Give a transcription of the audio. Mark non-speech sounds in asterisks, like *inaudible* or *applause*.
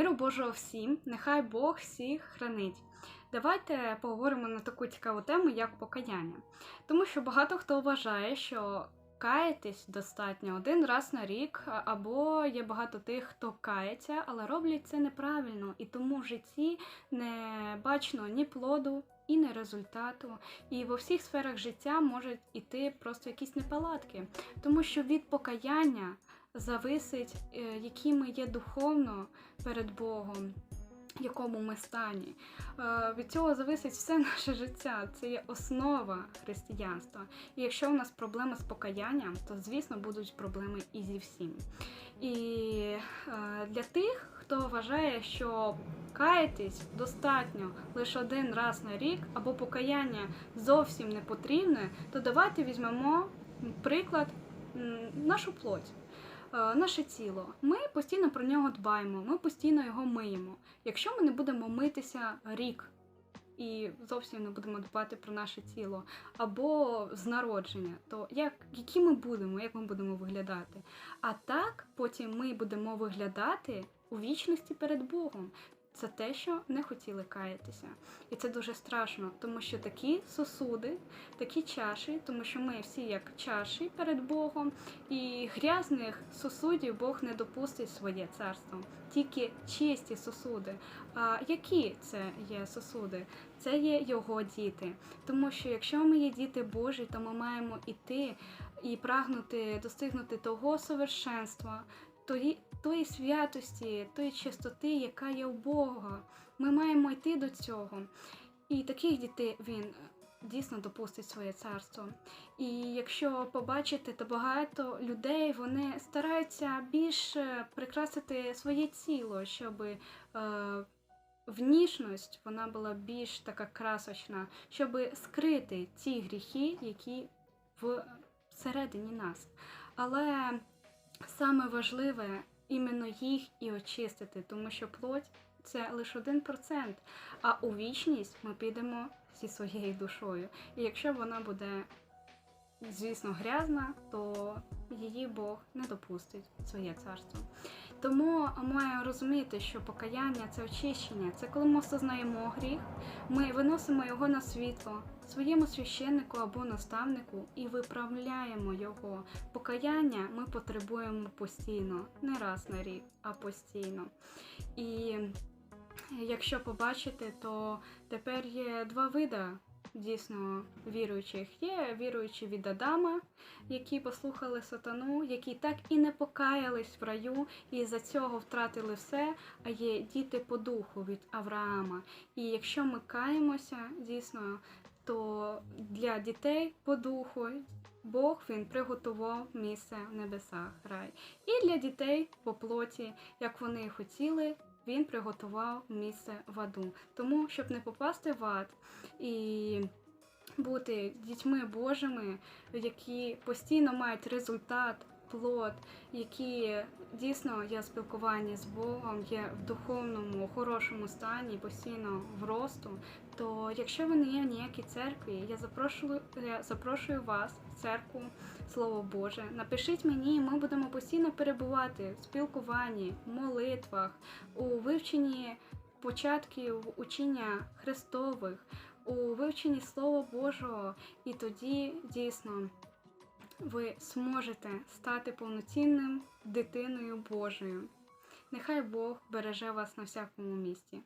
Миру Божого всім, нехай Бог всіх хранить. Давайте поговоримо на таку цікаву тему, як покаяння. Тому що багато хто вважає, що каятись достатньо один раз на рік, або є багато тих, хто кається, але роблять це неправильно, і тому в житті не бачно ні плоду, і не результату. І во всіх сферах життя можуть іти просто якісь неполадки, тому що від покаяння зависить, е, які ми є духовно перед Богом, в якому ми стані. Е, Від цього зависить все *laughs* наше життя. Це є основа християнства. І якщо у нас проблеми з покаянням, то звісно будуть проблеми і зі всім. І е, для тих, хто вважає, що каятись достатньо лише один раз на рік, або покаяння зовсім не потрібне, то давайте візьмемо приклад нашу плоть. Е, Наше тіло. Ми постійно про нього дбаємо, ми постійно його миємо. Якщо ми не будемо митися рік і зовсім не будемо дбати про наше тіло, або з народження, то як, які ми будемо, як ми будемо виглядати? А так потім ми будемо виглядати у вічності перед Богом. Це те, що не хотіли каятися. І це дуже страшно, тому що такі сосуди, такі чаші, тому що ми всі як чаші перед Богом, і грязних сосудів Бог не допустить своє царство. Тільки чисті сосуди. А які це є сосуди? Це є його діти. Тому що якщо ми є діти Божі, то ми маємо іти і прагнути достигнути того совершенства, тої, святості, тої чистоти, яка є у Бога. Ми маємо йти до цього. І таких дітей він дійсно допустить своє царство. І якщо побачите, то багато людей вони стараються більше прикрасити своє тіло, щоб е, внішність вона була більш така красочна, щоб скрити ті гріхи, які в всередині нас. Але саме важливе іменно їх і очистити, тому що плоть це лише один процент, а у вічність ми підемо зі своєю душою. І якщо вона буде, звісно, грязна, то її Бог не допустить в своє царство. Тому маю розуміти, що покаяння це очищення, це коли ми осознаємо гріх, ми виносимо його на світло своєму священнику або наставнику і виправляємо його. Покаяння ми потребуємо постійно, не раз на рік, а постійно. І якщо побачите, то тепер є два види дійсно віруючих. Є віруючі від Адама, які послухали сатану, які так і не покаялись в раю, і за цього втратили все. А є діти по духу від Авраама. І якщо ми каємося, дійсно, то для дітей по духу Бог він приготував місце в небесах, рай. І для дітей по плоті, як вони хотіли, він приготував місце в аду. Тому, щоб не попасти в ад і бути дітьми Божими, які постійно мають результат, плод, які дійсно є в спілкуванні з Богом, є в духовному, хорошому стані, постійно в росту, то якщо ви не є в ніякій церкві, я запрошую, я запрошую вас в церкву Слово Боже. Напишіть мені, і ми будемо постійно перебувати в спілкуванні, молитвах, у вивченні початків учення Христових, у вивченні Слова Божого, і тоді дійсно ви зможете стати повноцінним дитиною Божою. Нехай Бог береже вас на всякому місці.